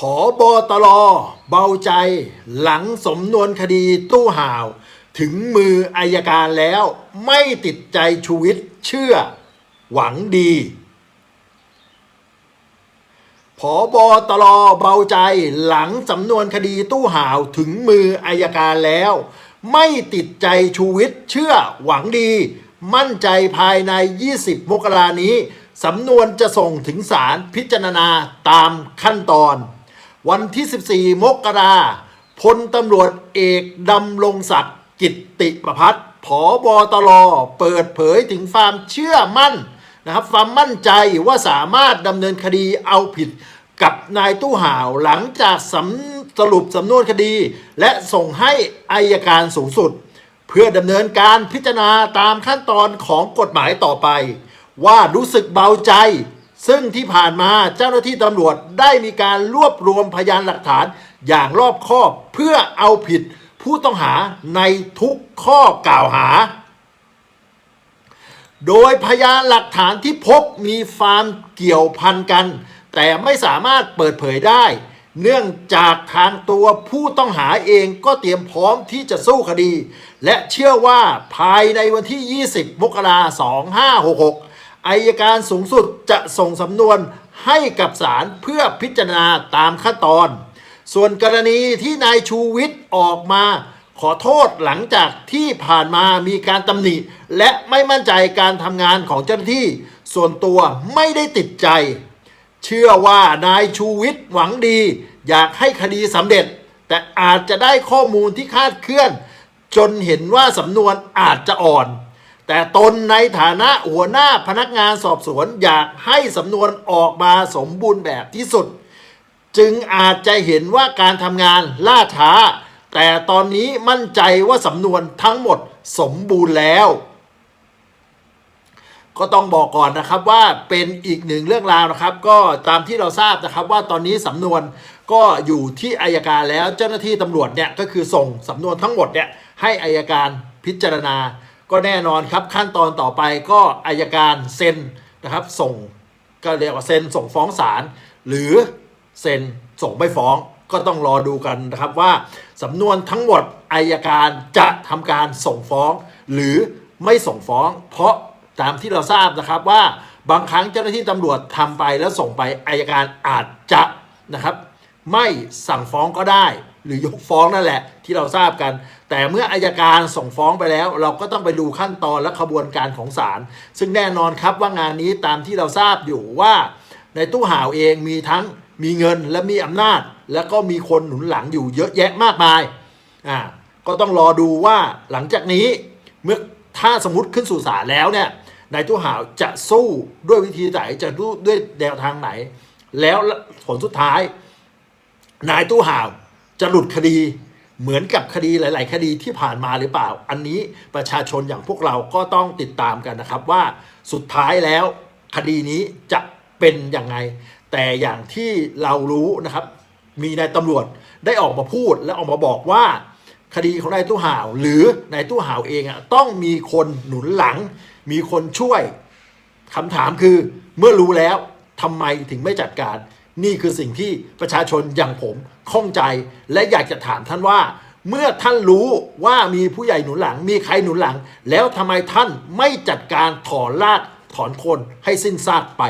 ผอบอตรเบาใจ หลังสมนวนคดีตู้ห่าว ถึงมืออายการแล้วไม่ติดใจชูวิทย์เชื่อ หวังดีผอบอตรเบาใจหลังสำนวนคดีตู้ห่าวถึงมืออายการแล้ว ไม่ติดใจชูวิทย์เชื่อหวังดี มั่นใจภายใน 20 มกรานี้สำนวนจะส่งถึงศาลพิจารณาตามขั้นตอน วันที่ 14 มกราพลตำรวจเอกดำรงศักดิ์กิตติประพัฒน์ผอบอตรเปิดเผยถึงความเชื่อมั่นนะครับความมั่นใจว่าสามารถดำเนินคดีเอาผิดกับนายตู้ห่าวหลังจากสำสรุปสำนวนคดี และส่งให้อายการสูงสุด เพื่อดำเนินการพิจารณาตามขั้นตอนของกฎหมายต่อไป ว่ารู้สึกเบาใจ ซึ่งที่ผ่านมาเจ้าหน้าที่ตำรวจได้มีการรวบรวมพยานหลักฐานอย่างรอบคอบเพื่อเอาผิดผู้ต้องหาในทุกข้อกล่าวหา โดยพยานหลักฐานที่พบมีความเกี่ยวพันกัน แต่ไม่สามารถเปิดเผยได้ เนื่องจากทางตัวผู้ต้องหาเองก็เตรียมพร้อมที่จะสู้คดี และเชื่อว่าภายในวันที่ 20 มกราคม 2566 อายการสูงสุดจะส่งสำนวนให้กับศาลเพื่อพิจารณาตามขั้นตอน ส่วนกรณีที่นายชูวิทย์ออกมาขอโทษหลังจากที่ผ่านมามีการตำหนิ และไม่มั่นใจการทำงานของเจ้าหน้าที่ ส่วนตัวไม่ได้ติดใจ เชื่อว่านายชูวิทย์หวังดี อยากให้คดีสำเร็จ แต่อาจจะได้ข้อมูลที่คาดเคลื่อน จนเห็นว่าสำนวนอาจจะอ่อน แต่ตนในฐานะหัวหน้าพนักงานสอบสวนอยากให้สำนวนออกมาสมบูรณ์แบบที่สุด จึงอาจจะเห็นว่าการทำงานล่าช้า แต่ตอนนี้มั่นใจว่าสำนวนทั้งหมดสมบูรณ์แล้ว ก็ต้องบอกก่อนนะครับว่าเป็นอีกหนึ่งเรื่องราวนะครับ ก็ตามที่เราทราบนะครับว่าตอนนี้สำนวนก็อยู่ที่อายการแล้วเจ้าหน้าที่ตำรวจเนี่ยก็คือส่งสำนวนทั้งหมดเนี่ยให้อายการพิจารณา ก็แน่นอนครับขั้นตอนต่อไปก็อายการเซ็นนะครับ ส่งก็เรียกว่าเซ็นส่งฟ้องศาลหรือเซ็นส่งไม่ฟ้องก็ต้องรอดูกันนะครับว่าสำนวนทั้งหมดอายการจะทำการส่งฟ้อง หรือไม่ส่งฟ้อง เพราะตามที่เราทราบนะครับว่าบางครั้งเจ้าหน้าที่ตำรวจทำไปแล้วส่งไปอายการอาจจะนะครับ ไม่สั่งฟ้องก็ได้ หรือยกฟ้องนั่นแหละที่เราทราบกัน แต่เมื่ออายการส่งฟ้องไปแล้ว เราก็ต้องไปดูขั้นตอนและขบวนการของศาลซึ่งแน่นอนครับว่างานนี้ตามที่เราทราบอยู่ว่า ในตู้ห่าวเองมีทั้งมีเงินและมีอำนาจ แล้วก็มีคนหนุนหลังอยู่เยอะแยะมากมายอ่าก็ต้องรอดูว่าหลังจากนี้เมื่อถ้าสมมติขึ้นสู่ศาลแล้วเนี่ยนายตู้ห่าวจะสู้ด้วยวิธีไหนจะสู้ด้วยแนวทางไหน แล้วผลสุดท้าย นายตู้ห่าวจะหลุดคดี เหมือนกับคดีหลาย ๆ คดีที่ผ่านมาหรือเปล่า อันนี้ประชาชนอย่างพวกเราก็ต้องติดตามกันนะครับว่าสุดท้ายแล้วคดีนี้จะเป็นยังไง แต่อย่างที่เรารู้นะครับ มีนายตำรวจได้ออกมาพูดและออกมาบอกว่า คดีของนายตู้ห่าว หรือนายตู้ห่าวเองอะต้องมีคนหนุนหลัง มีคนช่วยคำถามคือเมื่อรู้แล้วทำไมถึงไม่จัดการ นี่คือสิ่งที่ประชาชนอย่างผมข้องใจและอยากจะถามท่านว่า เมื่อท่านรู้ว่ามีผู้ใหญ่หนุนหลัง มีใครหนุนหลัง แล้วทำไมท่านไม่จัดการถอนรากถอนคนให้สิ้นซากไป